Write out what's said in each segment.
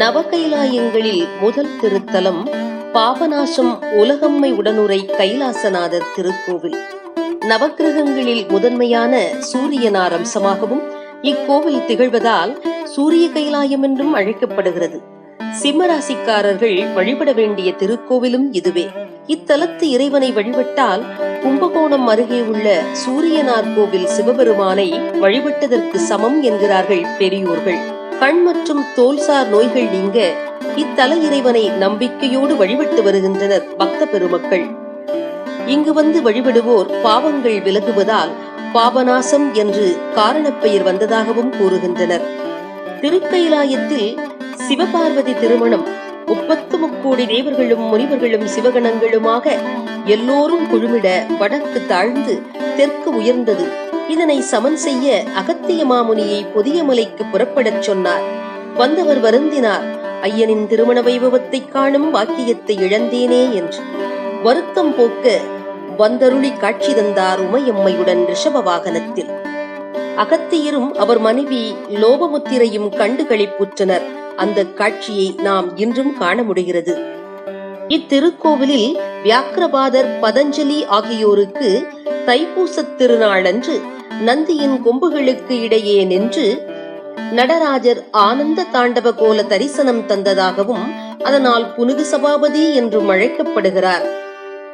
நவகைலாயங்களில் முதல் திருத்தலம் பாபநாசம் உலகம்மை உடனுரை கைலாசநாதர் திருக்கோவில். நவக்கிரகங்களில் முதன்மையான சூரியனார் அம்சமாகவும் இக்கோவில் திகழ்வதால் சூரிய கைலாயம் என்றும் அழைக்கப்படுகிறது. சிம்மராசிக்காரர்கள் வழிபட வேண்டிய திருக்கோவிலும் இதுவே. இத்தலத்து இறைவனை வழிபட்டால் கும்பகோணம் அருகே உள்ள சூரியனார் கோவில் சிவபெருமானை வழிபட்டதற்கு சமம் என்கிறார்கள் பெரியோர்கள். கண் மற்றும் தோல்சார் நோய்கள் நீங்க இத்தல இறைவனை நம்பிக்கையோடு வழிபட்டு வருகின்றனர் பக்த பெருமக்கள். இங்கு வந்து வழிபடுவோர் பாவங்கள் விலகுவதால் பாபநாசம் என்று காரணப்பெயர் வந்ததாகவும் கூறுகின்றனர். திருக்கைலாயத்தில் சிவபார்வதி திருமணம் முப்பத்து முக்கோடி தேவர்களும் முனிவர்களும் சிவகணங்களுமாக எல்லோரும் குழுமிட வடக்கு தாழ்ந்து தெற்கு உயர்ந்தது. இதனை சமன் செய்ய அகத்திய மாமுனியை புதிய மலைக்கு புறப்படச் சொன்னார். வந்தவர் வருந்தினார் ஐயனின் திருமண வைபவத்தை காணும் வாக்கியத்தை இழந்தேனே என்று. வருத்தம் போக்க வந்தருளி காட்சி தந்தார் உமையம்மையுடன் ரிஷப வாகனத்தில் அகத்தியரும் அவர் மனைவி லோபமுத்திரையும் கண்டு களிப்புற்றனர். அந்த காட்சியை நாம் இன்றும் காண முடிகிறது. இத்திருக்கோவிலில் வியாக்கிரபாதர் பதஞ்சலி ஆகியோருக்கு தைப்பூசத் திருநாளன்று நந்தியின் கொம்புகளுக்கு இடையே நின்று நடராஜர் ஆனந்த தாண்டவ கோல தரிசனம் தந்ததாகவும் அதனால் புனுகு சபாபதி என்றும் அழைக்கப்படுகிறார்.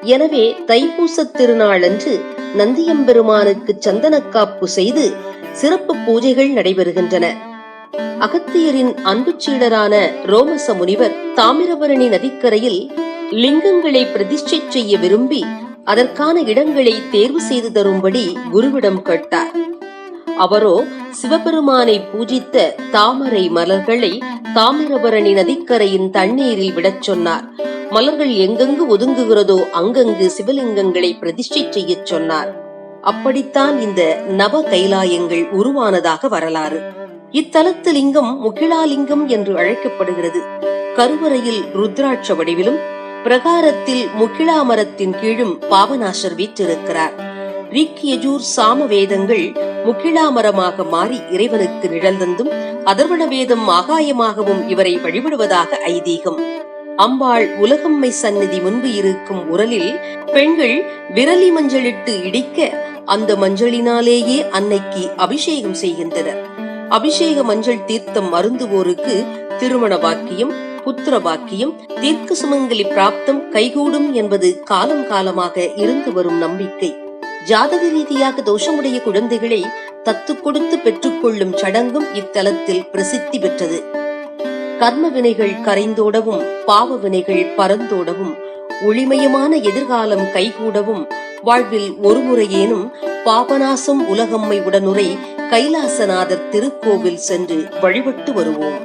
எனவே தைப்பூசத் திருநாளன்று நந்தியம்பெருமானுக்கு சந்தனக்காப்பு செய்து சிறப்பு பூஜைகள் நடைபெறுகின்றன. அகத்தியரின் அன்பு சீடரான ரோமச முனிவர் தாமிரபரணி நதிக்கரையில் லிங்கங்களை பிரதிஷ்டை செய்ய விரும்பி அதற்கான இடங்களை தேர்வு செய்து தரும்படி குருவிடம் கேட்டார். அவரோ சிவபெருமானை பூஜித்த தாமரை மலர்களை தாமிரபரணி நதிக்கரையின் தண்ணீரில் விடச் சொன்னார். மலர்கள் எங்கெங்கு ஒதுங்குகிறதோ அங்கங்கு சிவலிங்கங்களை பிரதிஷ்டை செய்யச் சொன்னார். அப்படித்தான் இந்த நவ கைலாயங்கள் உருவானதாக வரலாறு. இத்தலத்து லிங்கம் முகிழாலிங்கம் என்று அழைக்கப்படுகிறது. கருவறையில் ருத்ராட்ச வடிவிலும் பிரகாரத்தில் முகிழா மரத்தின் கீழும் பாவனாசர் வீற்றிருக்கிறார். ரிக் யஜூர் சாம வேதங்கள் முகிழா மரமாக மாறி இறைவனுக்கு நிழல் தந்தும் அதர்வண வேதம் ஆகாயமாகவும் இவரை வழிபடுவதாக ஐதீகம். அம்பாள் உலகம்மை சந்நிதி முன்பு இருக்கும் உரலில் பெண்கள் விரலி மஞ்சளிட்டு இடிக்க அந்த மஞ்சளினாலேயே அன்னைக்கு அபிஷேகம் செய்கின்றனர். அபிஷேக மஞ்சள் தீர்த்தம் மருந்துவோருக்கு திருமண வாக்கியம் புத்திர பாக்கியம் தீர்க்க சுமங்கலி பிராப்தம் கைகூடும் என்பது காலம் காலமாக இருந்து வரும் நம்பிக்கை. ஜாதக ரீதியாக தோஷமுடைய குழந்தைகளை தத்து கொடுத்து பெற்றுக்கொள்ளும் சடங்கும் இத்தலத்தில் பிரசித்தி பெற்றது. கர்ம வினைகள் கரைந்தோடவும் பாவ வினைகள் பறந்தோடவும் ஒளிமயமான எதிர்காலம் கைகூடவும் வாழ்வில் ஒருமுறையேனும் பாபநாசம் உலகம்மை உடனுரை கைலாசநாதர் திருக்கோவில் சென்று வழிபட்டு வருவோம்.